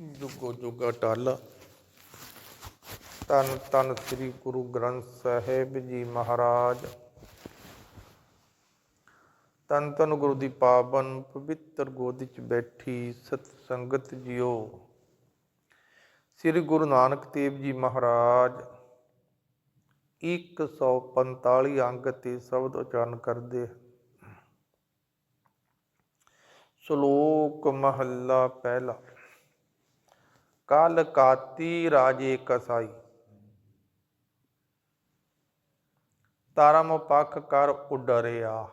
ਜੁਗੋ ਜੁਗਾ ਟਾਲਾ ਤਨ ਤਨ ਸ੍ਰੀ ਗੁਰੂ ਗ੍ਰੰਥ ਸਾਹਿਬ ਜੀ ਮਹਾਰਾਜ। ਤਨ ਤਨ ਗੁਰੂ ਦੀ ਪਾਵਨ ਪਵਿੱਤਰ ਗੋਦੀ ਚ ਬੈਠੀ ਸਤ ਸੰਗਤ ਜਿਓ। ਸ੍ਰੀ ਗੁਰੂ ਨਾਨਕ ਦੇਵ ਜੀ ਮਹਾਰਾਜ 145 ਅੰਗ ਤੇ ਸ਼ਬਦ ਉਚਾਰਨ ਕਰਦੇ। ਸ਼ਲੋਕ ਮਹੱਲਾ ਪਹਿਲਾ। ਕਲ ਕਾਤੀ ਰਾਜੇ ਕਸਾਈ। ਤਾਰਮ ਪੱਖ ਕਰ ਉਡਰਿਆ।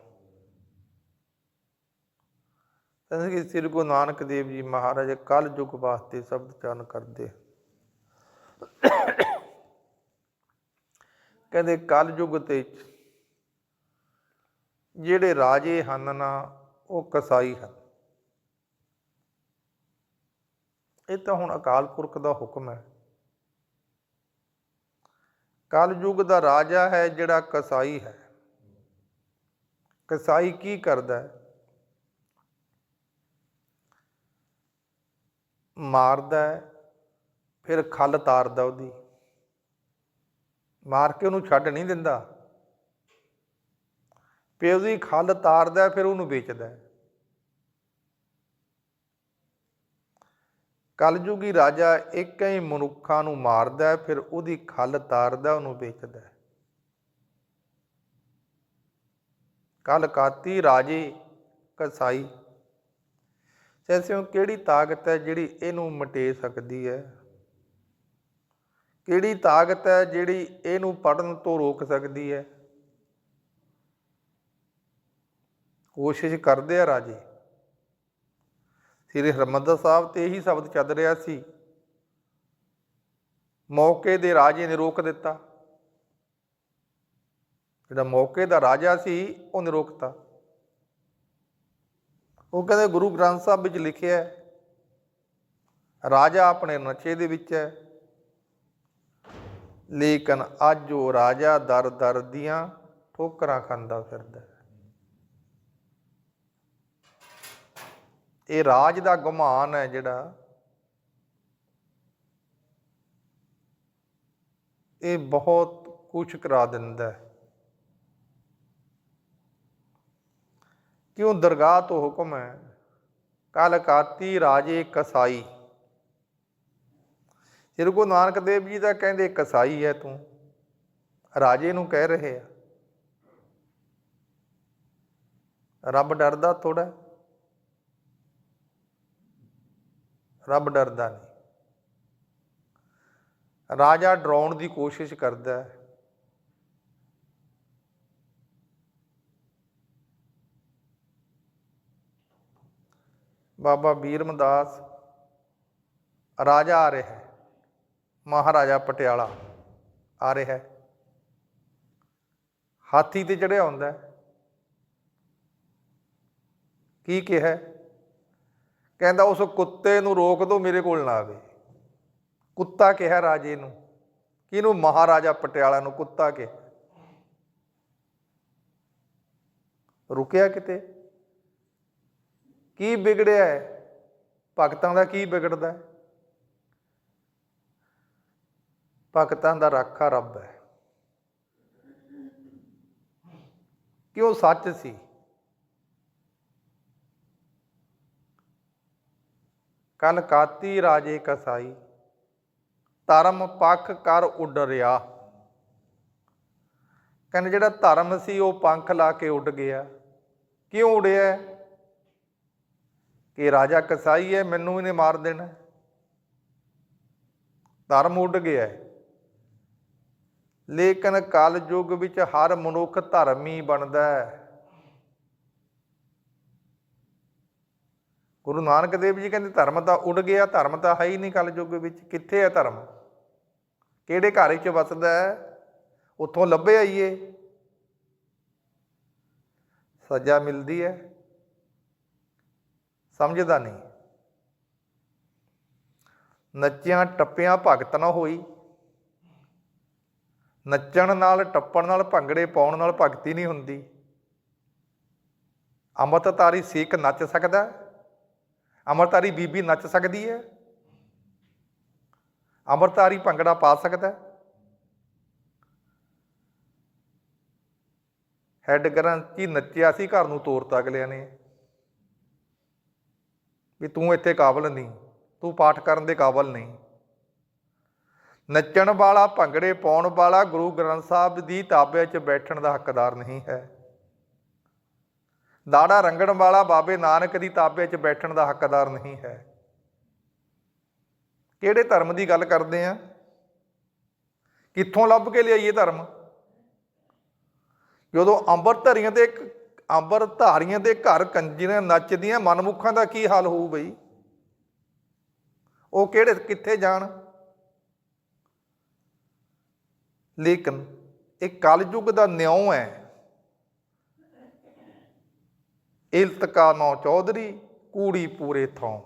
ਕਹਿੰਦੇ ਕਿ ਸ੍ਰੀ ਗੁਰੂ ਨਾਨਕ ਦੇਵ ਜੀ ਮਹਾਰਾਜ ਕਲ ਯੁਗ ਵਾਸਤੇ ਸ਼ਬਦ ਚਰਨ ਕਰਦੇ। ਕਹਿੰਦੇ ਕਲ ਯੁਗ ਤੇ ਜਿਹੜੇ ਰਾਜੇ ਹਨ ਨਾ, ਉਹ ਕਸਾਈ ਹਨ। ਇਹ ਤਾਂ ਹੁਣ ਅਕਾਲ ਪੁਰਖ ਦਾ ਹੁਕਮ ਹੈ। ਕਲਯੁਗ ਦਾ ਰਾਜਾ ਹੈ ਜਿਹੜਾ ਕਸਾਈ ਹੈ। ਕਸਾਈ ਕੀ ਕਰਦਾ ਹੈ? ਮਾਰਦਾ ਹੈ, ਫਿਰ ਖੱਲ ਤਾਰਦਾ ਉਹਦੀ। ਮਾਰ ਕੇ ਉਹਨੂੰ ਛੱਡ ਨਹੀਂ ਦਿੰਦਾ। ਫਿਰ ਉਹਦੀ ਖੱਲ ਤਾਰਦਾ ਫਿਰ ਉਹਨੂੰ ਵੇਚਦਾ ਹੈ ਕਲਯੁਗੀ ਰਾਜਾ ਇੱਕ ਹੀ ਮਨੁੱਖਾਂ ਨੂੰ ਮਾਰਦਾ ਹੈ, ਫਿਰ ਉਹਦੀ ਖੱਲ ਤਾਰਦਾ ਉਹਨੂੰ ਵੇਚਦਾ ਹੈ। ਕਲ ਕਾਤੀ ਰਾਜੇ ਕਸਾਈ ਸੈਸਿਓ ਕਿਹੜੀ ਤਾਕਤ ਹੈ ਜਿਹੜੀ ਇਹਨੂੰ ਮਟੇ ਸਕਦੀ ਹੈ? ਕਿਹੜੀ ਤਾਕਤ ਹੈ ਜਿਹੜੀ ਇਹਨੂੰ ਪੜਨ ਤੋਂ ਰੋਕ ਸਕਦੀ ਹੈ? ਕੋਸ਼ਿਸ਼ ਕਰਦੇ ਆ ਰਾਜੇ। ਸ੍ਰੀ ਹਰਮੰਦਰ ਸਾਹਿਬ ਤੇ ਇਹੀ ਸ਼ਬਦ ਚੱਲ ਰਿਹਾ ਸੀ। ਮੌਕੇ ਦੇ ਰਾਜੇ ਨੇ ਰੋਕ ਦਿੱਤਾ। ਜਿਹੜਾ ਮੌਕੇ ਦਾ ਰਾਜਾ ਸੀ, ਉਹਨੇ ਰੋਕਤਾ। ਉਹ ਕਹਿੰਦੇ, ਗੁਰੂ ਗ੍ਰੰਥ ਸਾਹਿਬ ਵਿੱਚ ਲਿਖਿਆ ਹੈ, ਰਾਜਾ ਆਪਣੇ ਨਸ਼ੇ ਦੇ ਵਿੱਚ ਹੈ। ਲੇਕਿਨ ਅੱਜ ਉਹ ਰਾਜਾ ਦਰ ਦਰ ਦੀਆਂ ਠੋਕਰਾਂ ਖਾਂਦਾ ਫਿਰਦਾ ਇਹ ਰਾਜ ਦਾ ਗੁਮਾਨ ਹੈ ਜਿਹੜਾ ਇਹ ਬਹੁਤ ਕੁਛ ਕਰਾ ਦਿੰਦਾ ਹੈ। ਕਿਉਂ ਦਰਗਾਹ ਤੋਂ ਹੁਕਮ ਹੈ? ਕਲ ਕਾਤੀ ਰਾਜੇ ਕਸਾਈ। ਸ੍ਰੀ ਗੁਰੂ ਨਾਨਕ ਦੇਵ ਜੀ ਦਾ ਕਹਿੰਦੇ, ਕਸਾਈ ਹੈ ਤੂੰ। ਰਾਜੇ ਨੂੰ ਕਹਿ ਰਹੇ ਆ। ਰੱਬ ਡਰਦਾ ਥੋੜਾ ਰੱਬ ਡਰਦਾ ਨਹੀਂ। ਰਾਜਾ ਡਰਾਉਣ ਦੀ ਕੋਸ਼ਿਸ਼ ਕਰਦਾ ਹੈ। ਬਾਬਾ ਬੀਰਮਦਾਸ ਰਾਜਾ ਆ ਰਿਹਾ ਹੈ। ਮਹਾਰਾਜਾ ਪਟਿਆਲਾ ਆ ਰਿਹਾ ਹੈ। ਹਾਥੀ ਤੇ ਚੜਿਆ ਹੁੰਦਾ ਕੀ ਕਿਹਾ ਕਹਿੰਦਾ ਉਸ ਕੁੱਤੇ ਨੂੰ ਰੋਕ ਦੋ, ਮੇਰੇ ਕੋਲ ਨਾ ਆਵੇ। ਕੁੱਤਾ ਕਿਹਾ ਰਾਜੇ ਨੂੰ, ਕਿਹਨੂੰ? ਮਹਾਰਾਜਾ ਪਟਿਆਲਾ ਨੂੰ ਕੁੱਤਾ ਕਿਹਾ ਰੁਕਿਆ ਕਿਤੇ? ਕੀ ਵਿਗੜਿਆ ਹੈ? ਭਗਤਾਂ ਦਾ ਕੀ ਵਿਗੜਦਾ ਹੈ? ਭਗਤਾਂ ਦਾ ਰਾਖਾ ਰੱਬ ਹੈ। ਕਿ ਉਹ ਸੱਚ ਸੀ? ਕਲ ਕਾਤੀ ਰਾਜੇ ਕਸਾਈ, ਧਰਮ ਪੱਖ ਕਰ ਉੱਡ ਉਡਰਿਆ। ਕਹਿੰਦੇ ਜਿਹੜਾ ਧਰਮ ਸੀ ਉਹ ਪੰਖ ਲਾ ਕੇ ਉੱਡ ਗਿਆ। ਕਿਉਂ ਉੜਿਆ ਕਿ ਰਾਜਾ ਕਸਾਈ ਹੈ, ਮੈਨੂੰ ਇਹਨੇ ਮਾਰ ਦੇਣਾ। ਧਰਮ ਉੱਡ ਗਿਆ। ਲੇਕਿਨ ਕਲ ਯੁੱਗ ਵਿੱਚ ਹਰ ਮਨੁੱਖ ਧਰਮੀ ਬਣਦਾ ਹੈ। ਗੁਰੂ ਨਾਨਕ ਦੇਵ ਜੀ ਕਹਿੰਦੇ ਧਰਮ ਤਾਂ ਉੱਡ ਗਿਆ, ਧਰਮ ਤਾਂ ਹੈ ਹੀ ਨਹੀਂ ਕਲ ਯੁੱਗ ਵਿੱਚ। ਕਿੱਥੇ ਹੈ ਧਰਮ? ਕਿਹੜੇ ਘਰ ਵਿੱਚ ਵਸਦਾ ਹੈ? ਉੱਥੋਂ ਲੱਭੇ ਆਈਏ। ਸਜ਼ਾ ਮਿਲਦੀ ਹੈ। ਸਮਝਦਾ ਨਹੀਂ। ਨੱਚਿਆਂ ਟੱਪਿਆਂ ਭਗਤ ਨਾ ਹੋਈ। ਨੱਚਣ ਨਾਲ, ਟੱਪਣ ਨਾਲ, ਭੰਗੜੇ ਪਾਉਣ ਨਾਲ ਭਗਤੀ ਨਹੀਂ ਹੁੰਦੀ। ਅੰਮ੍ਰਿਤਧਾਰੀ ਸਿੱਖ ਨੱਚ ਸਕਦਾ ਹੈ? ਬੀਬੀ ਨੱਚ ਸਕਦੀ ਹੈ ਅੰਮ੍ਰਿਤਧਾਰੀ ਭੰਗੜਾ ਪਾ ਸਕਦਾ ਹੈ? ਹੈਡ ਗ੍ਰੰਥੀ ਨੱਚਿਆ ਸੀ, ਘਰ ਨੂੰ ਤੋਰਤਾ ਅਗਲਿਆਂ ਨੇ ਵੀ ਤੂੰ ਇੱਥੇ ਕਾਬਲ ਨਹੀਂ, ਤੂੰ ਪਾਠ ਕਰਨ ਦੇ ਕਾਬਲ ਨਹੀਂ ਨੱਚਣ ਵਾਲਾ, ਭੰਗੜੇ ਪਾਉਣ ਵਾਲਾ ਗੁਰੂ ਗ੍ਰੰਥ ਸਾਹਿਬ ਦੀ ਤਾਬੇ 'ਚ ਬੈਠਣ ਦਾ ਹੱਕਦਾਰ ਨਹੀਂ ਹੈ ਦਾੜਾ ਰੰਗਣ ਵਾਲਾ ਬਾਬੇ ਨਾਨਕ ਦੀ ਤਾਬੇ 'ਚ ਬੈਠਣ ਦਾ ਹੱਕਦਾਰ ਨਹੀਂ ਹੈ। ਕਿਹੜੇ ਧਰਮ ਦੀ ਗੱਲ ਕਰਦੇ ਆ? ਕਿੱਥੋਂ ਲੱਭ ਕੇ ਲਿਆਈਏ ਧਰਮ? ਜਦੋਂ ਅੰਮ੍ਰਿਤਧਾਰੀਆਂ ਦੇ ਅੰਮ੍ਰਿਤਧਾਰੀਆਂ ਦੇ ਘਰ ਕੰਜੀਆਂ ਨੱਚਦੀਆਂ, ਮਨਮੁੱਖਾਂ ਦਾ ਕੀ ਹਾਲ ਹੋਊ ਬਈ? ਉਹ ਕਿਹੜੇ, ਕਿੱਥੇ ਜਾਣ? ਲੇਕਿਨ ਇਹ ਕਲਯੁੱਗ ਦਾ ਨਿਉ ਹੈ। ਇਲਤਕਾ ਨੌ ਚੌਧਰੀ, ਕੂੜੀ ਪੂਰੇ ਥੋਂ।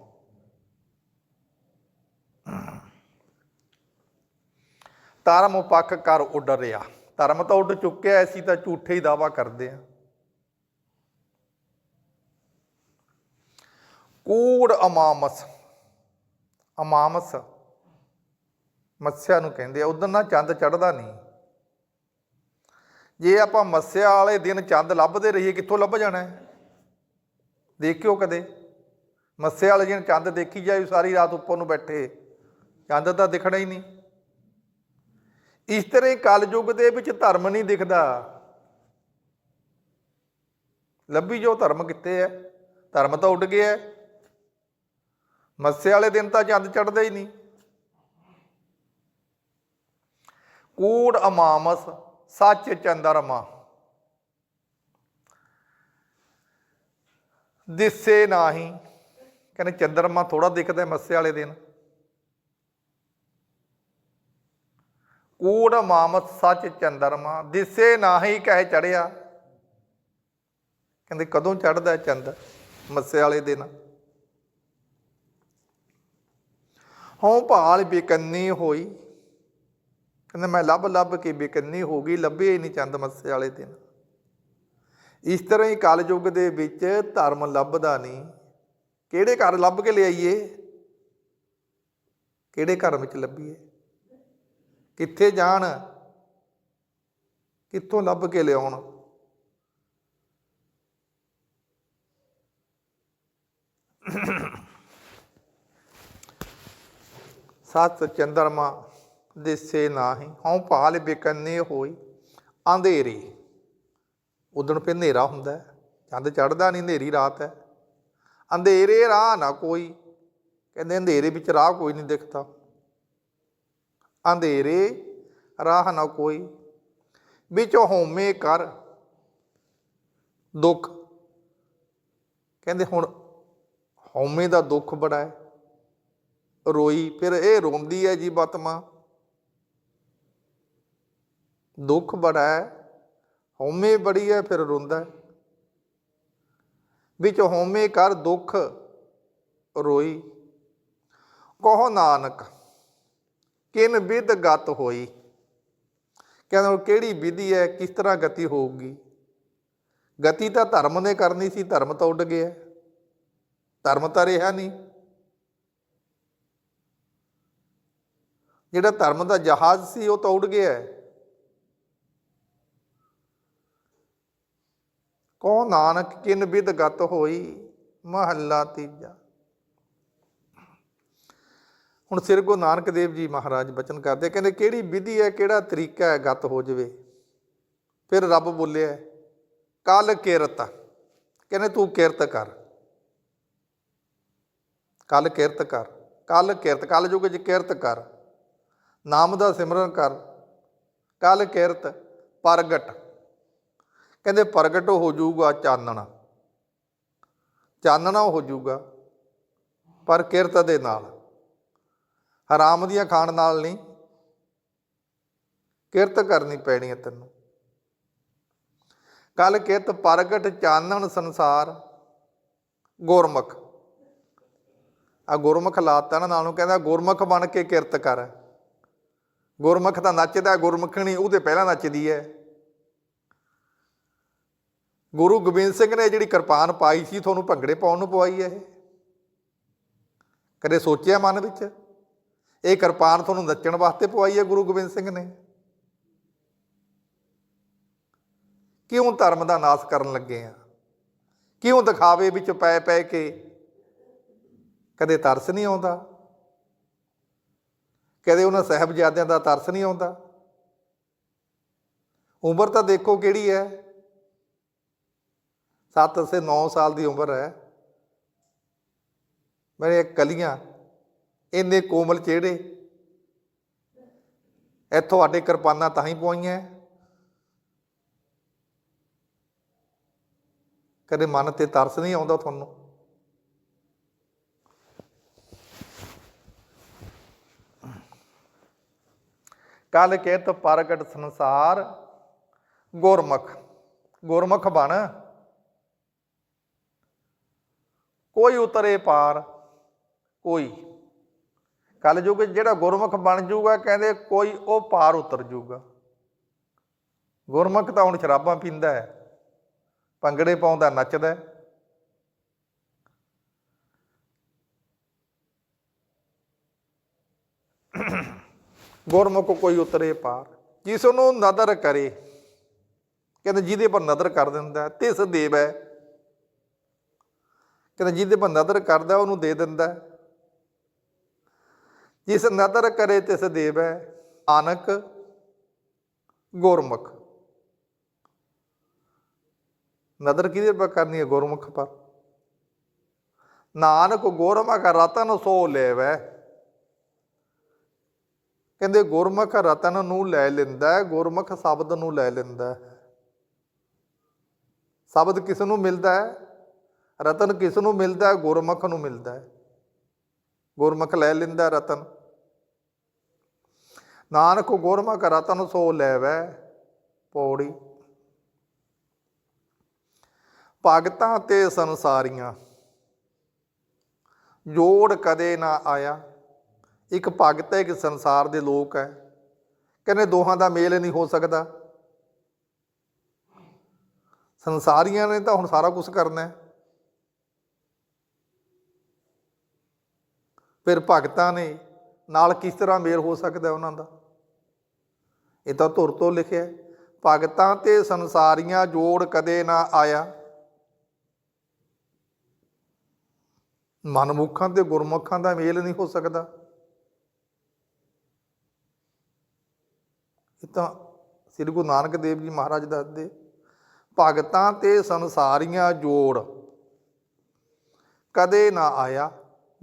ਧਰਮ ਪੱਖ ਕਰ ਉੱਡ ਰਿਹਾ ਧਰਮ ਤਾਂ ਉੱਡ ਚੁੱਕਿਆ, ਅਸੀਂ ਤਾਂ ਝੂਠੇ ਹੀ ਦਾਵਾ ਕਰਦੇ ਆ। ਕੂੜ ਅਮਾਮਸ ਅਮਾਮਸ ਮੱਸਿਆ ਨੂੰ ਕਹਿੰਦੇ ਆ ਉਦੋਂ ਨਾ ਚੰਦ ਚੜਦਾ ਨਹੀਂ। ਜੇ ਆਪਾਂ ਮੱਸਿਆ ਵਾਲੇ ਦਿਨ ਚੰਦ ਲੱਭਦੇ ਰਹੀਏ, ਕਿੱਥੋਂ ਲੱਭ ਜਾਣਾ ਹੈ? ਦੇਖਿਓ ਕਦੇ। ਮੱਸੇ ਵਾਲੇ ਦਿਨ ਚੰਦ ਦੇਖੀ ਜਾਏ, ਸਾਰੀ ਰਾਤ ਉੱਪਰ ਨੂੰ ਬੈਠੇ। ਚੰਦ ਤਾਂ ਦਿਖਣਾ ਹੀ ਨਹੀਂ। ਇਸ ਤਰ੍ਹਾਂ ਹੀ ਕਲਯੁੱਗ ਦੇ ਵਿੱਚ ਧਰਮ ਨਹੀਂ ਦਿਖਦਾ। ਲੱਭੀ ਜੋ ਧਰਮ ਕਿੱਥੇ ਹੈ। ਧਰਮ ਤਾਂ ਉੱਡ ਗਿਆ ਹੈ। ਮੱਸੇ ਵਾਲੇ ਦਿਨ ਤਾਂ ਚੰਦ ਚੜਦਾ ਹੀ ਨਹੀਂ। ਕੂੜ, ਅਮਾਮਸ, ਸੱਚ ਚੰਦਰਮਾ ਦਿਸੇ ਨਾਹੀ। ਕਹਿੰਦੇ ਚੰਦਰਮਾ ਥੋੜਾ ਦਿਖਦਾ ਹੈ ਮੱਸੇ ਵਾਲੇ ਦਿਨ। ਕੂੜ ਮਾਮਤ ਸੱਚ ਚੰਦਰਮਾ, ਦਿਸੇ ਨਾਹੀ ਕਹਿ ਚੜਿਆ ਕਹਿੰਦੇ ਕਦੋਂ ਚੜਦਾ ਚੰਦ ਮੱਸੇ ਵਾਲੇ ਦਿਨ? ਹਉ ਭਾਲ ਬੇਕੰਨੀ ਹੋਈ। ਕਹਿੰਦੇ ਮੈਂ ਲੱਭ ਲੱਭ ਕੇ ਬੇਕੰਨੀ ਹੋ ਗਈ ਲੱਭੇ ਹੀ ਨਹੀਂ ਚੰਦ ਮੱਸੇ ਵਾਲੇ ਦਿਨ। ਇਸ ਤਰ੍ਹਾਂ ਹੀ ਕਲਯੁੱਗ ਦੇ ਵਿੱਚ ਧਰਮ ਲੱਭਦਾ ਨਹੀਂ। ਕਿਹੜੇ ਘਰ ਲੱਭ ਕੇ ਲਿਆਈਏ? ਕਿਹੜੇ ਘਰ ਵਿੱਚ ਲੱਭੀਏ? ਕਿੱਥੇ ਜਾਣ? ਕਿੱਥੋਂ ਲੱਭ ਕੇ ਲਿਆਉਣ? ਸਤ ਚੰਦਰਮਾ ਦਿਸੇ ਨਾਹੀ, ਹਉ ਭਾਲ ਬਿਕੰਨੇ ਹੋਈ, ਅੰਧੇਰੀ। ਉਦਣ ਪੇ ਹਨੇਰਾ ਹੁੰਦਾ ਚੰਦ ਚੜਦਾ ਨਹੀਂ, ਹਨੇਰੀ ਰਾਤ ਹੈ। ਅੰਧੇਰੇ ਰਾਹ ਨਾ ਕੋਈ। ਕਹਿੰਦੇ ਅੰਧੇਰੇ ਵਿੱਚ ਰਾਹ ਕੋਈ ਨਹੀਂ ਦਿਖਦਾ। ਅੰਧੇਰੇ ਰਾਹ ਨਾ ਕੋਈ। ਵਿੱਚ ਹੋਮੇ ਕਰ, ਦੁੱਖ। ਕਹਿੰਦੇ ਹੁਣ ਹਉਮੈ ਦਾ ਦੁੱਖ ਬੜਾ ਹੈ। ਰੋਈ ਫਿਰ ਇਹ ਰੋਂਦੀ ਹੈ ਜੀ ਬਤਮਾ। ਦੁੱਖ ਬੜਾ ਹੈ। ਹਉਮੈ ਬੜੀ ਹੈ, ਫਿਰ ਰੋਂਦਾ ਵਿੱਚ ਹਉਮੈ ਕਰ ਦੁੱਖ ਰੋਈ। ਕਹੋ ਨਾਨਕ, ਕਿਨ ਵਿਦ ਗਤ ਹੋਈ? ਕਹਿੰਦਾ ਉਹ ਕਿਹੜੀ ਵਿਧੀ ਹੈ, ਕਿਸ ਤਰ੍ਹਾਂ ਗਤੀ ਹੋਊਗੀ? ਗਤੀ ਤਾਂ ਧਰਮ ਨੇ ਕਰਨੀ ਸੀ, ਧਰਮ ਤਾਂ ਉੱਡ ਗਿਆ। ਧਰਮ ਤਾਂ ਰਿਹਾ ਨਹੀਂ। ਜਿਹੜਾ ਧਰਮ ਦਾ ਜਹਾਜ਼ ਸੀ, ਉਹ ਤਾਂ ਉੱਡ ਗਿਆ। ਹੈ ਕੋ ਨਾਨਕ ਕਿਨ ਵਿਦ ਗਤ ਹੋਈ, ਮਹੱਲਾ ਤੀਜਾ। ਹੁਣ ਸ੍ਰੀ ਗੁਰੂ ਨਾਨਕ ਦੇਵ ਜੀ ਮਹਾਰਾਜ ਬਚਨ ਕਰਦੇ ਕਹਿੰਦੇ ਕਿਹੜੀ ਵਿਧੀ ਹੈ, ਕਿਹੜਾ ਤਰੀਕਾ ਹੈ ਗਤ ਹੋ ਜਵੇ? ਫਿਰ ਰੱਬ ਬੋਲਿਆ, ਕਲ ਕਿਰਤ। ਕਹਿੰਦੇ ਤੂੰ ਕਿਰਤ ਕਰ। ਕਲ ਕਿਰਤ ਕਰ, ਕਲ ਕਿਰਤ, ਕਲ ਯੁਗ ਚ ਕਿਰਤ ਕਰ। ਨਾਮ ਦਾ ਸਿਮਰਨ ਕਰ। ਕਲ ਕਿਰਤ, ਪ੍ਰਗਟ। ਕਹਿੰਦੇ ਪ੍ਰਗਟ ਹੋ ਜਾਊਗਾ ਚਾਨਣਾ। ਚਾਨਣਾ ਹੋ ਜਾਊਗਾ, ਪਰ ਕਿਰਤ ਦੇ ਨਾਲ। ਹਰਾਮ ਦੀਆਂ ਖਾਣ ਨਾਲ ਨਹੀਂ, ਕਿਰਤ ਕਰਨੀ ਪੈਣੀ ਹੈ ਤੈਨੂੰ। ਕਲ ਕਿਰਤ ਪ੍ਰਗਟ ਚਾਨਣ ਸੰਸਾਰ, ਗੁਰਮੁਖ। ਆ ਗੁਰਮੁਖ ਲਾਤਾ ਨਾ, ਨਾਲ ਕਹਿੰਦਾ ਗੁਰਮੁਖ ਬਣ ਕੇ ਕਿਰਤ ਕਰ। ਗੁਰਮੁਖ ਤਾਂ ਨੱਚਦਾ, ਗੁਰਮੁਖਣੀ ਉਹਦੇ ਪਹਿਲਾਂ ਨੱਚਦੀ ਹੈ। ਗੁਰੂ ਗੋਬਿੰਦ ਸਿੰਘ ਨੇ ਜਿਹੜੀ ਕਿਰਪਾਨ ਪਾਈ ਸੀ, ਤੁਹਾਨੂੰ ਭੰਗੜੇ ਪਾਉਣ ਨੂੰ ਪਵਾਈ ਹੈ ਇਹ? ਕਦੇ ਸੋਚਿਆ ਮਨ ਵਿੱਚ? ਇਹ ਕਿਰਪਾਨ ਤੁਹਾਨੂੰ ਨੱਚਣ ਵਾਸਤੇ ਪਵਾਈ ਹੈ ਗੁਰੂ ਗੋਬਿੰਦ ਸਿੰਘ ਨੇ? ਕਿਉਂ ਧਰਮ ਦਾ ਨਾਸ ਕਰਨ ਲੱਗੇ ਆ? ਕਿਉਂ ਦਿਖਾਵੇ ਵਿੱਚ ਪੈ ਪੈ ਕੇ? ਕਦੇ ਤਰਸ ਨਹੀਂ ਆਉਂਦਾ? ਕਦੇ ਉਹਨਾਂ ਸਹਿਬਜ਼ਾਦਿਆਂ ਦਾ ਤਰਸ ਨਹੀਂ ਆਉਂਦਾ? ਉਮਰ ਤਾਂ ਦੇਖੋ ਕਿਹੜੀ ਹੈ? 7 ਸੇ 9 ਸਾਲ ਦੀ ਉਮਰ ਹੈ। ਮੇਰੇ ਕਲੀਆਂ, ਇੰਨੇ ਕੋਮਲ ਚਿਹਰੇ ਇੱਥੋਂ ਸਾਡੇ ਕਿਰਪਾਨਾਂ ਤਾਂ ਹੀ ਪਵਾਈਆਂ ਕਦੇ ਮਨ ਤੇ ਤਰਸ ਨਹੀਂ ਆਉਂਦਾ ਤੁਹਾਨੂੰ। ਕਲ ਕਹਿਤ ਪ੍ਰਗਟ ਸੰਸਾਰ, ਗੁਰਮੁਖ ਗੁਰਮੁਖ ਬਣ। ਕੋਈ ਉਤਰੇ ਪਾਰ, ਕੋਈ ਕੱਲ ਜੋ ਜਿਹੜਾ ਗੁਰਮੁਖ ਬਣ ਜਾਊਗਾ ਕਹਿੰਦੇ ਕੋਈ ਉਹ ਪਾਰ ਉਤਰ ਜਾਊਗਾ ਗੁਰਮੁਖ ਤਾਂ ਹੁਣ ਸ਼ਰਾਬਾਂ ਪੀਂਦਾ ਹੈ, ਭੰਗੜੇ ਪਾਉਂਦਾ, ਨੱਚਦਾ ਹੈ। ਗੁਰਮੁਖ ਕੋਈ ਉਤਰੇ ਪਾਰ, ਜਿਸ ਨੂੰ ਨਦਰ ਕਰੇ, ਕਹਿੰਦੇ ਜਿਹਦੇ ਪਰ ਨਦਰ ਕਰ ਦਿੰਦਾ ਤਿਸ ਦੇਵ ਹੈ ਕਹਿੰਦੇ ਜਿਹਦੇ ਪਰ ਨਦਰ ਕਰਦਾ, ਉਹਨੂੰ ਦੇ ਦਿੰਦਾ ਜਿਸ ਨਦਰ ਕਰੇ, ਤਿਸ ਦੇਵ ਹੈ ਆਨਕ ਗੁਰਮੁਖ। ਨਦਰ ਕਿਹਦੇ ਪਰ ਕਰਨੀ ਹੈ? ਗੁਰਮੁਖ ਪਰ। ਨਾਨਕ ਗੁਰਮੁਖ ਰਤਨ ਸੋ ਲੈਵੈ। ਕਹਿੰਦੇ ਗੁਰਮੁਖ ਰਤਨ ਨੂੰ ਲੈ ਲੈਂਦਾ ਹੈ, ਗੁਰਮੁਖ ਸ਼ਬਦ ਨੂੰ ਲੈ ਲੈਂਦਾ ਸ਼ਬਦ ਕਿਸ ਨੂੰ ਮਿਲਦਾ ਹੈ? ਰਤਨ ਕਿਸ ਨੂੰ ਮਿਲਦਾ, ਗੁਰਮੁਖ ਨੂੰ ਮਿਲਦਾ ਹੈ। ਗੁਰਮੁਖ ਲੈ ਲੈਂਦਾ ਰਤਨ। ਨਾਨਕ ਗੁਰਮੁਖ ਰਤਨ ਸੋ ਲੈਵੈ ਪੌੜੀ। ਭਗਤਾਂ ਤੇ ਸੰਸਾਰੀਆਂ, ਜੋੜ ਕਦੇ ਨਾ ਆਇਆ। ਇੱਕ ਭਗਤ ਹੈ, ਇੱਕ ਸੰਸਾਰ ਦੇ ਲੋਕ ਹੈ। ਕਹਿੰਦੇ ਦੋਹਾਂ ਦਾ ਮੇਲ ਨਹੀਂ ਹੋ ਸਕਦਾ। ਸੰਸਾਰੀਆਂ ਨੇ ਤਾਂ ਹੁਣ ਸਾਰਾ ਕੁਝ ਕਰਨਾ ਹੈ। ਫਿਰ ਭਗਤਾਂ ਨੇ ਨਾਲ ਕਿਸ ਤਰ੍ਹਾਂ ਮੇਲ ਹੋ ਸਕਦਾ ਉਹਨਾਂ ਦਾ? ਇਹ ਤਾਂ ਧੁਰ ਤੋਂ ਲਿਖਿਆ ਭਗਤਾਂ ਤੇ ਸੰਸਾਰੀਆਂ ਜੋੜ ਕਦੇ ਨਾ ਆਇਆ। ਮਨਮੁੱਖਾਂ ਤੇ ਗੁਰਮੁਖਾਂ ਦਾ ਮੇਲ ਨਹੀਂ ਹੋ ਸਕਦਾ। ਇਹ ਤਾਂ ਸ੍ਰੀ ਗੁਰੂ ਨਾਨਕ ਦੇਵ ਜੀ ਮਹਾਰਾਜ ਦੱਸਦੇ, ਭਗਤਾਂ ਤੇ ਸੰਸਾਰੀਆਂ ਜੋੜ ਕਦੇ ਨਾ ਆਇਆ।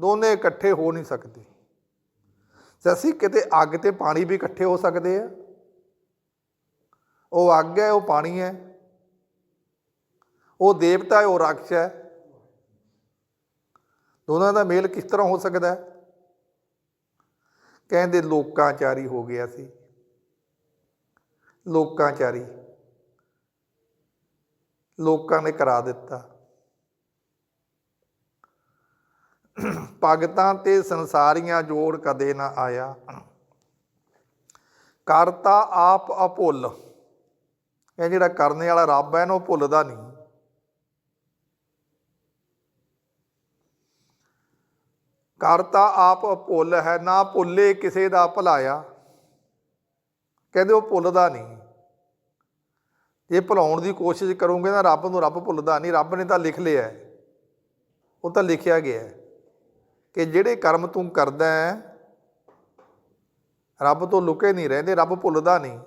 ਦੋਨੇ ਇਕੱਠੇ ਹੋ ਨਹੀਂ ਸਕਦੇ। ਜੇ ਕਿਤੇ ਅੱਗ ਤੇ ਪਾਣੀ ਵੀ ਇਕੱਠੇ ਹੋ ਸਕਦੇ ਆ। ਉਹ ਅੱਗ ਹੈ, ਉਹ ਪਾਣੀ ਹੈ। ਉਹ ਦੇਵਤਾ ਹੈ, ਉਹ ਰਾਖਸ਼ ਹੈ। ਦੋਨਾਂ ਦਾ ਮੇਲ ਕਿਸ ਤਰ੍ਹਾਂ ਹੋ ਸਕਦਾ ਹੈ? ਕਹਿੰਦੇ ਲੋਕਾਚਾਰੀ ਹੋ ਗਿਆ ਸੀ। ਲੋਕਾਚਾਰੀ। ਲੋਕਾਂ ਨੇ ਕਰਾ ਦਿੱਤਾ। ਭਗਤਾਂ ਤੇ ਸੰਸਾਰੀਆਂ ਜੋੜ ਕਦੇ ਨਾ ਆਇਆ। ਕਰਤਾ ਆਪ ਅਭੁੱਲ। ਇਹ ਜਿਹੜਾ ਕਰਨੇ ਵਾਲਾ ਰੱਬ ਹੈ ਨਾ ਉਹ ਭੁੱਲਦਾ ਨਹੀਂ। ਕਰਤਾ ਆਪ ਭੁੱਲ ਹੈ, ਨਾ ਭੁੱਲੇ ਕਿਸੇ ਦਾ ਭੁਲਾਇਆ। ਕਹਿੰਦੇ ਉਹ ਭੁੱਲਦਾ ਨਹੀਂ। ਜੇ ਭੁਲਾਉਣ ਦੀ ਕੋਸ਼ਿਸ਼ ਕਰੋਗੇ ਤਾਂ ਰੱਬ ਨੂੰ ਰੱਬ ਭੁੱਲਦਾ ਨਹੀਂ। ਰੱਬ ਨੇ ਤਾਂ ਲਿਖ ਲਿਆ ਉਹ ਤਾਂ ਲਿਖਿਆ ਗਿਆ ਹੈ। ਕਿ ਜਿਹੜੇ ਕਰਮ ਤੂੰ ਕਰਦਾ ਹੈ, ਰੱਬ ਤੋਂ ਲੁਕੇ ਨਹੀਂ ਰਹਿੰਦੇ, ਰੱਬ ਭੁੱਲਦਾ ਨਹੀਂ।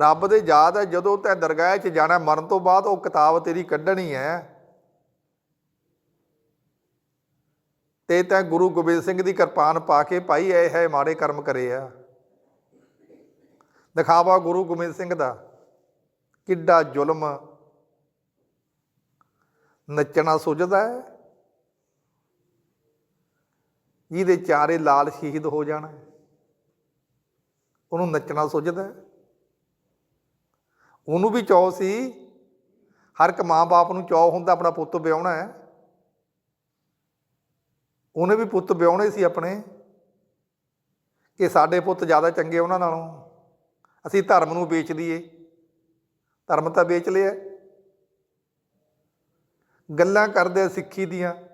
ਰੱਬ ਦੇ ਯਾਦ ਹੈ, ਜਦੋਂ ਤੈ ਦਰਗਾਹ 'ਚ ਜਾਣਾ, ਮਰਨ ਤੋਂ ਬਾਅਦ ਉਹ ਕਿਤਾਬ ਤੇਰੀ ਕੱਢਣੀ ਹੈ। ਤੇ ਤੈ ਗੁਰੂ ਗੋਬਿੰਦ ਸਿੰਘ ਦੀ ਕਿਰਪਾਨ ਪਾ ਕੇ ਭਾਈ, ਇਹ ਹੈ ਮਾੜੇ ਕਰਮ ਕਰੇ ਆ। ਦਿਖਾਵਾ ਗੁਰੂ ਗੋਬਿੰਦ ਸਿੰਘ ਦਾ। ਕਿੱਡਾ ਜ਼ੁਲਮ। ਨੱਚਣਾ ਸੁਝਦਾ ਹੈ। ਜਿਹਦੇ ਚਾਰੇ ਲਾਲ ਸ਼ਹੀਦ ਹੋ ਜਾਣਾ। ਉਹਨੂੰ ਨੱਚਣਾ ਸੁਝਦਾ ਉਹਨੂੰ ਵੀ ਚਾਅ ਸੀ, ਹਰ ਇੱਕ ਮਾਂ-ਬਾਪ ਨੂੰ ਚਾਅ ਹੁੰਦਾ ਆਪਣਾ ਪੁੱਤ ਵਿਆਹਣਾ ਹੈ। ਉਹਨੇ ਵੀ ਪੁੱਤ ਵਿਆਹਣੇ ਸੀ ਆਪਣੇ, ਕਿ ਸਾਡੇ ਪੁੱਤ ਜ਼ਿਆਦਾ ਚੰਗੇ ਉਹਨਾਂ ਨਾਲੋਂ। ਅਸੀਂ ਧਰਮ ਨੂੰ ਵੇਚ ਦਈਏ। ਧਰਮ ਤਾਂ ਵੇਚ ਲਿਆ। ਗੱਲਾਂ ਕਰਦੇ ਸਿੱਖੀ ਦੀਆਂ।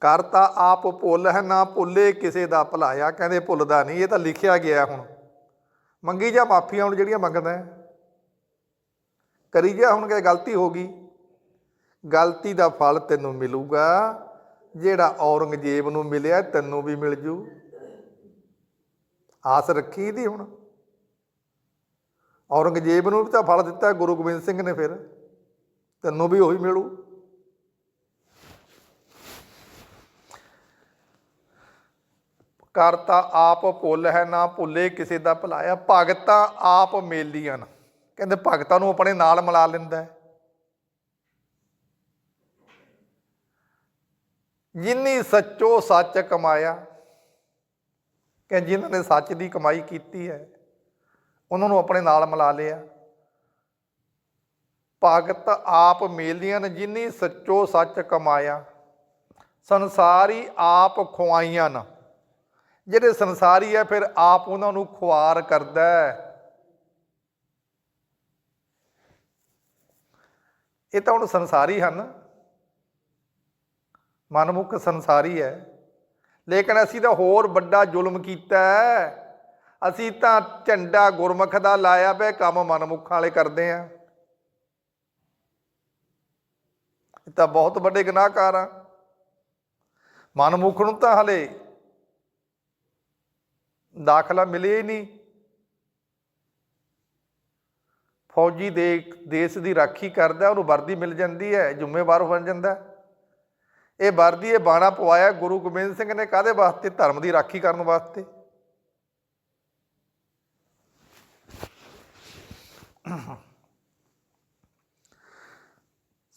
ਕਰਤਾ ਆਪ ਭੁੱਲ ਹੈ, ਨਾ ਭੁੱਲੇ ਕਿਸੇ ਦਾ ਭੁਲਾਇਆ। ਕਹਿੰਦੇ ਭੁੱਲਦਾ ਨਹੀਂ, ਇਹ ਤਾਂ ਲਿਖਿਆ ਗਿਆ ਹੁਣ। ਮੰਗੀ ਜਾ ਮਾਫੀਆਂ ਹੁਣ ਜਿਹੜੀਆਂ ਮੰਗਦਾ ਕਰੀ ਜਾ ਹੁਣ ਕਿ ਗਲਤੀ ਹੋ ਗਈ। ਗਲਤੀ ਦਾ ਫਲ ਤੈਨੂੰ ਮਿਲੂਗਾ, ਜਿਹੜਾ ਔਰੰਗਜ਼ੇਬ ਨੂੰ ਮਿਲਿਆ, ਤੈਨੂੰ ਵੀ ਮਿਲ ਜੂ। ਆਸ ਰੱਖੀ ਦੀ ਹੁਣ। ਔਰੰਗਜ਼ੇਬ ਨੂੰ ਵੀ ਤਾਂ ਫਲ ਦਿੱਤਾ, ਗੁਰੂ ਗੋਬਿੰਦ ਸਿੰਘ ਨੇ ਫਿਰ। ਤੈਨੂੰ ਵੀ ਉਹੀ ਮਿਲੂ। ਕਰਤਾ ਆਪ ਭੁੱਲ ਹੈ, ਨਾ ਭੁੱਲੇ ਕਿਸੇ ਦਾ ਭੁਲਾਇਆ ਭਗਤਾਂ ਆਪ ਮੇਲੀਆਂ ਕਹਿੰਦੇ ਭਗਤਾਂ ਨੂੰ ਆਪਣੇ ਨਾਲ ਮਿਲਾ ਲੈਂਦਾ ਹੈ। ਜਿਨੀ ਸੱਚੋ ਸੱਚ ਕਮਾਇਆ, ਕਿ ਜਿਨ੍ਹਾਂ ਨੇ ਸੱਚ ਦੀ ਕਮਾਈ ਕੀਤੀ ਹੈ, ਉਹਨਾਂ ਨੂੰ ਆਪਣੇ ਨਾਲ ਮਿਲਾ ਲਿਆ। ਭਗਤ ਆਪ ਮੇਲੀਆਂ ਨੇ, ਜਿਨੀ ਸੱਚੋ ਸੱਚ ਕਮਾਇਆ, ਸੰਸਾਰੀ ਆਪ ਖੁਆਈਆਂ ਨਾ। ਜਿਹੜੇ ਸੰਸਾਰੀ ਹੈ, ਫਿਰ ਆਪ ਉਹਨਾਂ ਨੂੰ ਖੁਆਰ ਕਰਦਾ ਹੈ। ਇਹ ਤਾਂ ਹੁਣ ਸੰਸਾਰੀ ਹਨ। ਮਨਮੁਖ ਸੰਸਾਰੀ ਹੈ। ਲੇਕਿਨ ਅਸੀਂ ਤਾਂ ਹੋਰ ਵੱਡਾ ਜ਼ੁਲਮ ਕੀਤਾ ਹੈ। ਅਸੀਂ ਤਾਂ ਝੰਡਾ ਗੁਰਮੁਖ ਦਾ ਲਾਇਆ ਪਿਆ, ਕੰਮ ਮਨਮੁੱਖਾਂ ਵਾਲੇ ਕਰਦੇ ਆ। ਇਹ ਤਾਂ ਬਹੁਤ ਵੱਡੇ ਗੁਨਾਹਕਾਰ ਆ। ਮਨਮੁਖ ਨੂੰ ਤਾਂ ਹਲੇ ਦਾਖਲਾ ਮਿਲਿਆ ਹੀ ਨਹੀਂ। ਫੌਜੀ ਦੇ ਦੇਸ਼ ਦੀ ਰਾਖੀ ਕਰਦਾ, ਉਹਨੂੰ ਵਰਦੀ ਮਿਲ ਜਾਂਦੀ ਹੈ, ਜ਼ਿੰਮੇਵਾਰ ਬਣ ਜਾਂਦਾ ਇਹ ਵਰਦੀ, ਇਹ ਬਾਣਾ ਪਵਾਇਆ ਗੁਰੂ ਗੋਬਿੰਦ ਸਿੰਘ ਨੇ ਕਾਦੇ ਵਾਸਤੇ? ਧਰਮ ਦੀ ਰਾਖੀ ਕਰਨ ਵਾਸਤੇ।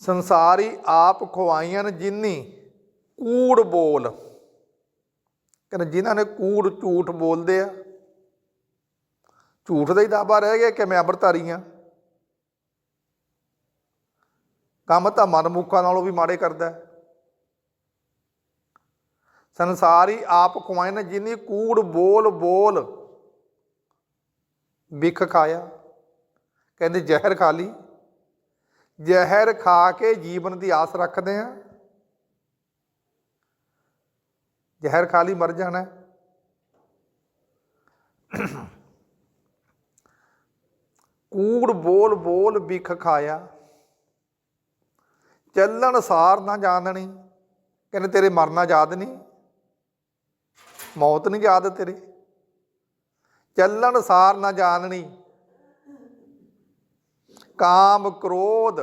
ਸੰਸਾਰੀ ਆਪ ਖਵਾਈਆਂ ਜਿੰਨੀ ਕੂੜ ਬੋਲ। ਕਹਿੰਦੇ ਜਿਨ੍ਹਾਂ ਨੇ ਕੂੜ ਝੂਠ ਬੋਲਦੇ ਆ, ਝੂਠ ਦਾ ਹੀ ਦਾਬਾ ਰਹਿ ਗਿਆ ਕਿ ਮੈਂ ਅੰਮ੍ਰਿਤਧਾਰੀ ਆ। ਕੰਮ ਤਾਂ ਮਨਮੁਖਾਂ ਨਾਲੋਂ ਵੀ ਮਾੜੇ ਕਰਦਾ। ਹੈ। ਸੰਸਾਰੀ ਆਪ ਖਵਾਏ ਨੇ ਜਿਨੀ ਕੂੜ ਬੋਲ ਬੋਲ ਵਿਖ ਖਾਇਆ। ਕਹਿੰਦੇ ਜ਼ਹਿਰ ਖਾ ਲਈ। ਜ਼ਹਿਰ ਖਾ ਕੇ ਜੀਵਨ ਦੀ ਆਸ ਰੱਖਦੇ ਆ। ਜ਼ਹਿਰ ਖਾ ਲਈ, ਮਰ ਜਾਣਾ। ਕੂੜ ਬੋਲ ਬੋਲ ਵਿਖ ਖਾਇਆ। ਚੱਲਣ ਸਾਰ ਨਾ ਜਾਣਣੀ ਕਹਿੰਦੇ ਤੇਰੇ ਮਰਨਾ ਯਾਦ ਨਹੀਂ। ਮੌਤ ਨਹੀਂ ਯਾਦ ਤੇਰੇ। ਚੱਲਣ ਸਾਰ ਨਾ ਜਾਣਣੀ ਕਾਮ ਕ੍ਰੋਧ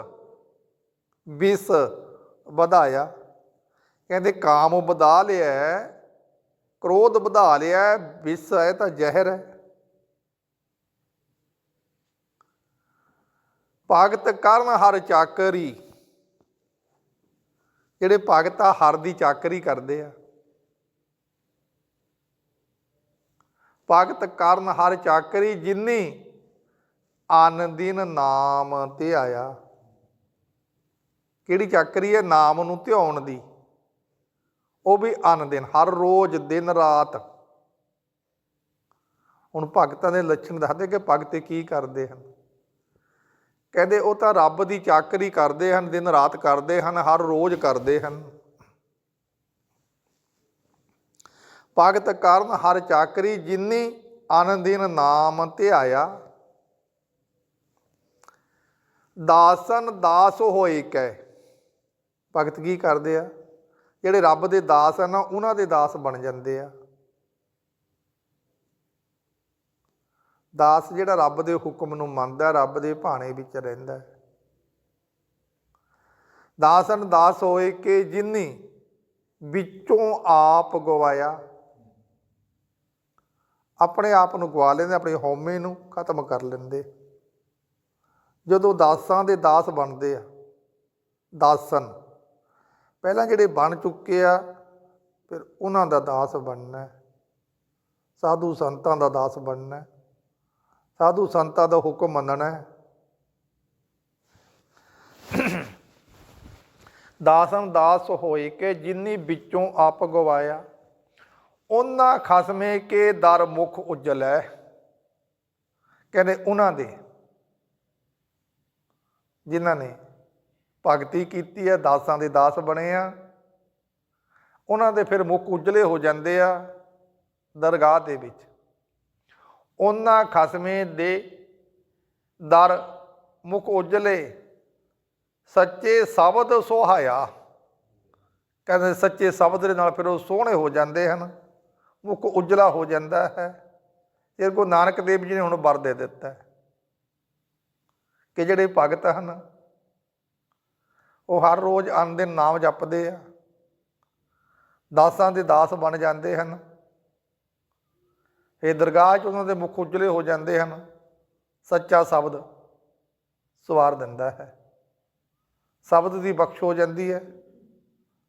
ਵਿਸ ਵਧਾਇਆ। ਕਹਿੰਦੇ ਕਾਮ ਵਧਾ ਲਿਆ ਕ੍ਰੋਧ ਵਧਾ ਲਿਆ ਵਿਸ ਹੈ ਤਾਂ ਜ਼ਹਿਰ ਹੈ। ਭਗਤ ਕਰਨ ਹਰ ਚਾਕਰੀ। ਜਿਹੜੇ ਭਗਤ ਆ, ਹਰ ਦੀ ਚਾਕਰੀ ਕਰਦੇ ਆ। ਭਗਤ ਕਰਨ ਹਰ ਚਾਕਰੀ, ਜਿਨੀ ਅਨ ਨਾਮ ਤੇ ਆਇਆ। ਕਿਹੜੀ ਚਾਕਰੀ ਹੈ? ਨਾਮ ਨੂੰ ਧਿਆਉਣ ਦੀ। ਉਹ ਵੀ ਅਨ ਦਿਨ, ਹਰ ਰੋਜ਼ ਦਿਨ ਰਾਤ। ਹੁਣ ਭਗਤਾਂ ਦੇ ਲੱਛਣ ਦੱਸਦੇ ਕਿ ਭਗਤ ਕੀ ਕਰਦੇ ਹਨ। ਕਹਿੰਦੇ ਉਹ ਤਾਂ ਰੱਬ ਦੀ ਚਾਕਰੀ ਕਰਦੇ ਹਨ, ਦਿਨ ਰਾਤ ਕਰਦੇ ਹਨ, ਹਰ ਰੋਜ਼ ਕਰਦੇ ਹਨ। ਭਗਤ ਕਰਨ ਹਰ ਚਾਕਰੀ, ਜਿਨੀ ਆਨੰਦਿਨ ਨਾਮ ਧਿਆਇਆ, ਦਾਸਨ ਦਾਸ ਹੋਏ ਕੈ। ਭਗਤ ਕੀ ਕਰਦੇ ਆ? ਜਿਹੜੇ ਰੱਬ ਦੇ ਦਾਸ ਆ ਨਾ, ਉਹਨਾਂ ਦੇ ਦਾਸ ਬਣ ਜਾਂਦੇ ਆ। ਦਾਸ ਜਿਹੜਾ ਰੱਬ ਦੇ ਹੁਕਮ ਨੂੰ ਮੰਨਦਾ, ਰੱਬ ਦੇ ਭਾਣੇ ਵਿੱਚ ਰਹਿੰਦਾ। ਦਾਸਨ ਦਾਸ ਹੋਏ ਕਿ ਜਿਨੀ ਵਿੱਚੋਂ ਆਪ ਗਵਾਇਆ, ਆਪਣੇ ਆਪ ਨੂੰ ਗਵਾ ਲੈਂਦੇ, ਆਪਣੇ ਹਉਮੈ ਨੂੰ ਖਤਮ ਕਰ ਲੈਂਦੇ। ਜਦੋਂ ਦਾਸਾਂ ਦੇ ਦਾਸ ਬਣਦੇ ਆ, ਦਾਸਨ ਪਹਿਲਾਂ ਜਿਹੜੇ ਬਣ ਚੁੱਕੇ ਆ, ਫਿਰ ਉਹਨਾਂ ਦਾ ਦਾਸ ਬਣਨਾ ਸਾਧੂ ਸੰਤਾਂ ਦਾ ਦਾਸ ਬਣਨਾ ਸਾਧੂ ਸੰਤਾਂ ਦਾ ਹੁਕਮ ਮੰਨਣਾ ਹੈ। ਦਾਸਨ ਦਾਸ ਹੋਏ ਕਿ ਜਿੰਨੀ ਵਿੱਚੋਂ ਆਪ ਗਵਾਇਆ ਉਹਨਾਂ ਖਸਮੇ ਕੇ ਦਰ ਮੁਖ ਹੈ ਕਹਿੰਦੇ ਉਹਨਾਂ ਦੇ, ਜਿਨ੍ਹਾਂ ਨੇ ਭਗਤੀ ਕੀਤੀ ਹੈ, ਦਾਸਾਂ ਦੇ ਦਾਸ ਬਣੇ ਆ। ਉਹਨਾਂ ਦੇ ਫਿਰ ਮੁਖ ਉਜਲੇ ਹੋ ਜਾਂਦੇ ਆ ਦਰਗਾਹ ਦੇ ਵਿੱਚ। ਉਹਨਾਂ ਖਸਮੇ ਦੇ ਦਰ ਮੁਖ ਉਜਲੇ, ਸੱਚੇ ਸ਼ਬਦ ਸੁਹਾਇਆ। ਕਹਿੰਦੇ ਸੱਚੇ ਸ਼ਬਦ ਦੇ ਨਾਲ ਫਿਰ ਉਹ ਸੋਹਣੇ ਹੋ ਜਾਂਦੇ ਹਨ, ਮੁਖ ਉਜਲਾ ਹੋ ਜਾਂਦਾ ਹੈ। ਇਹ ਕੋ ਨਾਨਕ ਦੇਵ ਜੀ ਨੇ ਹੁਣ ਵਰ ਦੇ ਦਿੱਤਾ ਕਿ ਜਿਹੜੇ ਭਗਤ ਹਨ ਉਹ ਹਰ ਰੋਜ਼ ਅੰਨ ਦਿਨ ਨਾਮ ਜਪਦੇ ਆ। ਦਾਸਾਂ ਦੇ ਦਾਸ ਬਣ ਜਾਂਦੇ ਹਨ। ਇਹ ਦਰਗਾਹ 'ਚ ਉਹਨਾਂ ਦੇ ਮੁਖ ਉਜਲੇ ਹੋ ਜਾਂਦੇ ਹਨ। ਸੱਚਾ ਸ਼ਬਦ ਸਵਾਰ ਦਿੰਦਾ ਹੈ। ਸ਼ਬਦ ਦੀ ਬਖਸ਼ ਹੋ ਜਾਂਦੀ ਹੈ।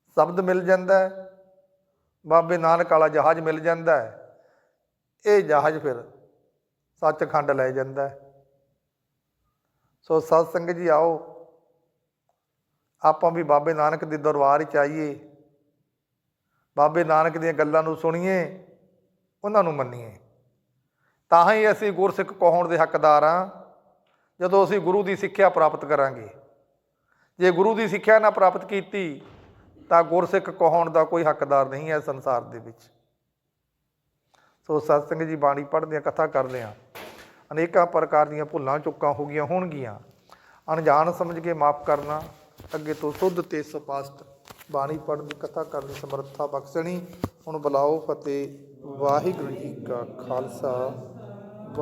ਸ਼ਬਦ ਮਿਲ ਜਾਂਦਾ ਹੈ। ਬਾਬੇ ਨਾਨਕ ਵਾਲਾ ਜਹਾਜ਼ ਮਿਲ ਜਾਂਦਾ ਹੈ। ਇਹ ਜਹਾਜ਼ ਫਿਰ ਸੱਚਖੰਡ ਲੈ ਜਾਂਦਾ ਸੋ ਸਤ ਸੰਗਤ ਜੀ ਆਓ। ਆਪਾਂ ਵੀ ਬਾਬੇ ਨਾਨਕ ਦੇ ਦਰਬਾਰ 'ਚ ਆਈਏ, ਬਾਬੇ ਨਾਨਕ ਦੀਆਂ ਗੱਲਾਂ ਨੂੰ ਸੁਣੀਏ, ਉਹਨਾਂ ਨੂੰ ਮੰਨੀਏ। ਤਾਂ ਹੀ ਅਸੀਂ ਗੁਰਸਿੱਖ ਕਹਾਉਣ ਦੇ ਹੱਕਦਾਰ ਹਾਂ ਜਦੋਂ ਅਸੀਂ ਗੁਰੂ ਦੀ ਸਿੱਖਿਆ ਪ੍ਰਾਪਤ ਕਰਾਂਗੇ। ਜੇ ਗੁਰੂ ਦੀ ਸਿੱਖਿਆ ਨਾ ਪ੍ਰਾਪਤ ਕੀਤੀ, ਤਾਂ ਗੁਰਸਿੱਖ ਕਹਾਉਣ ਦਾ ਕੋਈ ਹੱਕਦਾਰ ਨਹੀਂ ਹੈ ਸੰਸਾਰ ਦੇ ਵਿੱਚ। ਸੋ ਸਤਸੰਗ ਜੀ ਬਾਣੀ ਪੜ੍ਹਦੇ ਹਾਂ ਕਥਾ ਕਰਦੇ ਹਾਂ ਅਨੇਕਾਂ ਪ੍ਰਕਾਰ ਦੀਆਂ ਭੁੱਲਾਂ ਚੁੱਕਾਂ ਹੋ ਗਈਆਂ ਹੋਣਗੀਆਂ। ਅਣਜਾਣ ਸਮਝ ਕੇ ਮਾਫ ਕਰਨਾ ਅੱਗੇ ਤੋਂ ਸੁੱਧ ਤੇ ਸਪਸ਼ਟ ਬਾਣੀ ਪੜ੍ਹਨ ਦੀ ਕਥਾ ਕਰਨ ਦੀ ਸਮਰੱਥਾ ਬਖਸ਼ਣੀ। ਹੁਣ ਬੁਲਾਓ ਫਤਿਹ ਵਾਹਿਗੁਰੂ ਜੀ ਕਾ ਖਾਲਸਾ।